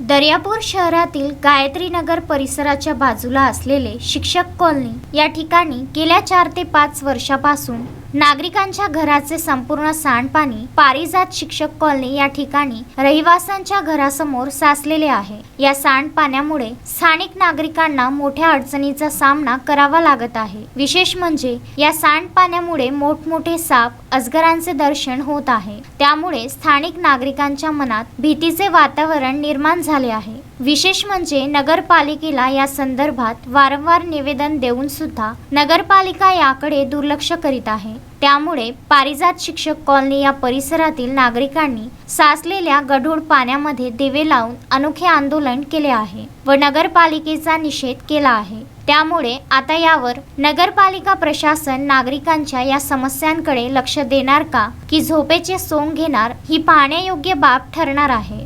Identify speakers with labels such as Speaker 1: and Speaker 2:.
Speaker 1: दर्यापूर शहरातील गायत्री नगर परिसराच्या बाजूला असलेले शिक्षक कॉलनी या ठिकाणी गेल्या चार ते पाच वर्षापासून नागरिकांच्या घराचे संपूर्ण सांडपाणी पारिजात शिक्षक कॉलनी या ठिकाणी रहिवाशांच्या घरासमोर साचलेले आहे. या सांडपाण्यामुळे स्थानिक नागरिकांना मोठ्या अडचणीचा सामना करावा लागत आहे. विशेष म्हणजे या सांडपाण्यामुळे मोठमोठे साप अजगरांचे दर्शन होत आहे. त्यामुळे स्थानिक नागरिकांच्या मनात भीतीचे वातावरण निर्माण झाले आहे. विशेष म्हणजे नगरपालिकेला या संदर्भात वारंवार निवेदन देऊन सुद्धा नगरपालिका याकडे दुर्लक्ष करीत आहे. त्यामुळे पारिजात शिक्षक कॉलनी या परिसरातील नागरिकांनी साचलेल्या गढूळ पाण्यामध्ये दिवे लावून अनोखे आंदोलन केले आहे व नगरपालिकेचा निषेध केला आहे. त्यामुळे आता यावर नगरपालिका प्रशासन नागरिकांच्या या समस्यांकडे लक्ष देणार का? की झोपेचे सोंग घेणार ही पाहण्यायोग्य बाब ठरणार आहे.